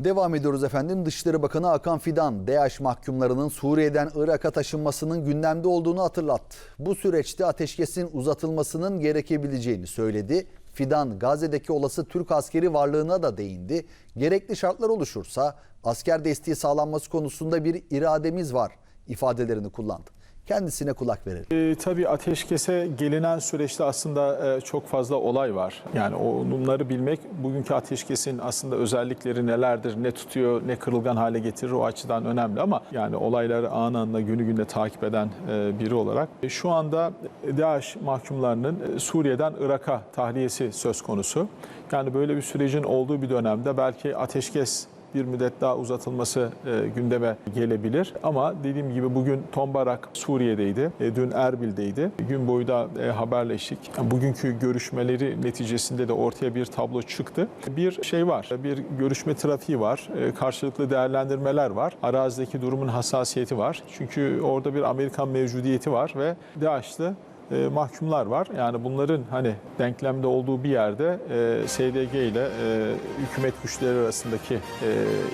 Devam ediyoruz efendim. Dışişleri Bakanı Hakan Fidan, DAEŞ mahkumlarının Suriye'den Irak'a taşınmasının gündemde olduğunu hatırlattı. Bu süreçte ateşkesin uzatılmasının gerekebileceğini söyledi. Fidan, Gazze'deki olası Türk askeri varlığına da değindi. Gerekli şartlar oluşursa asker desteği sağlanması konusunda bir irademiz var ifadelerini kullandı. Kendisine kulak verelim. E, tabii ateşkese gelinen süreçte aslında e, çok fazla olay var. Yani onları bilmek bugünkü ateşkesin aslında özellikleri nelerdir, ne tutuyor, ne kırılgan hale getirir o açıdan önemli ama yani olayları an anla günü günde takip eden e, biri olarak e, şu anda DAEŞ mahkumlarının e, Suriye'den Irak'a tahliyesi söz konusu. Yani böyle bir sürecin olduğu bir dönemde belki ateşkes bir müddet daha uzatılması e, gündeme gelebilir. Ama dediğim gibi bugün Tombarak Suriye'deydi, e, dün Erbil'deydi. Gün boyu da e, haberleştik. Bugünkü görüşmeleri neticesinde de ortaya bir tablo çıktı. Bir şey var, bir görüşme trafiği var, e, karşılıklı değerlendirmeler var. Arazideki durumun hassasiyeti var. Çünkü orada bir Amerikan mevcudiyeti var ve DAEŞ'lı e, mahkumlar var. Yani bunların hani denklemde olduğu bir yerde e, SDG ile e, hükümet güçleri arasındaki e,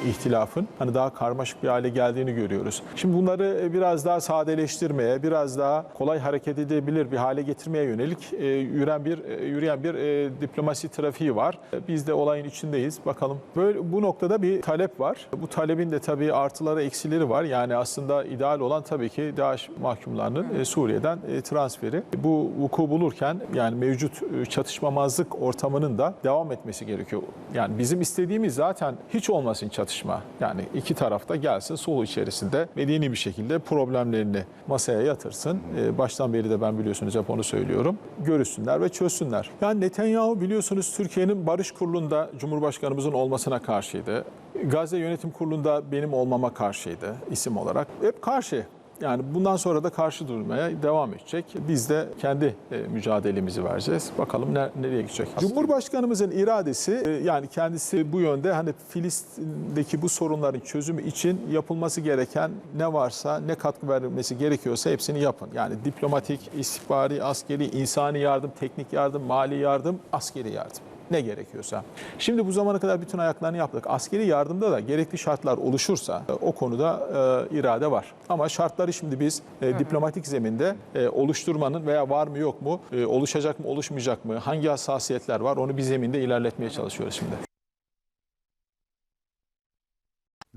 ihtilafın hani daha karmaşık bir hale geldiğini görüyoruz. Şimdi bunları e, biraz daha sadeleştirmeye, biraz daha kolay hareket edebilir bir hale getirmeye yönelik e, yürüyen bir e, yürüyen bir e, diplomasi trafiği var. Biz de olayın içindeyiz. Bakalım. Böyle bu noktada bir talep var. Bu talebin de tabii artıları eksileri var. Yani aslında ideal olan tabii ki DAEŞ mahkumlarının e, Suriye'den e, transferi. Bu vuku bulurken yani mevcut e, çatışmamazlık ortamının da devam etmesi gerekiyor. Yani bizim istediğimiz zaten hiç olmasın çatışma. Yani iki tarafta gelsin solu içerisinde medeni bir şekilde problemlerini masaya yatırsın. E, Baştan beri de ben biliyorsunuz hep onu söylüyorum. Görüşsünler ve çözsünler. Yani Netanyahu biliyorsunuz Türkiye'nin Barış Kurulu'nda Cumhurbaşkanımızın olmasına karşıydı. Gazze Yönetim Kurulu'nda benim olmama karşıydı isim olarak. Hep karşı. Yani bundan sonra da karşı durmaya devam edecek. Biz de kendi e, mücadelemizi vereceğiz. Bakalım ne, nereye gidecek. Cumhurbaşkanımızın iradesi e, yani kendisi bu yönde hani Filistin'deki bu sorunların çözümü için yapılması gereken ne varsa ne katkı verilmesi gerekiyorsa hepsini yapın. Yani diplomatik, istihbari, askeri, insani yardım, teknik yardım, mali yardım, askeri yardım ne gerekiyorsa. Şimdi bu zamana kadar bütün ayaklarını yaptık. Askeri yardımda da gerekli şartlar oluşursa e, o konuda e, irade var. Ama şartları şimdi biz e, diplomatik zeminde e, oluşturmanın veya var mı yok mu, e, oluşacak mı oluşmayacak mı, hangi hassasiyetler var onu bir zeminde ilerletmeye çalışıyoruz şimdi.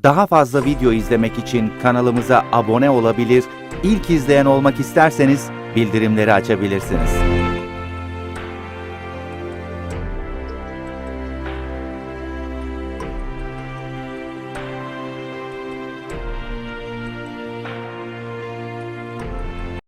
Daha fazla video izlemek için kanalımıza abone olabilir, ilk izleyen olmak isterseniz bildirimleri açabilirsiniz.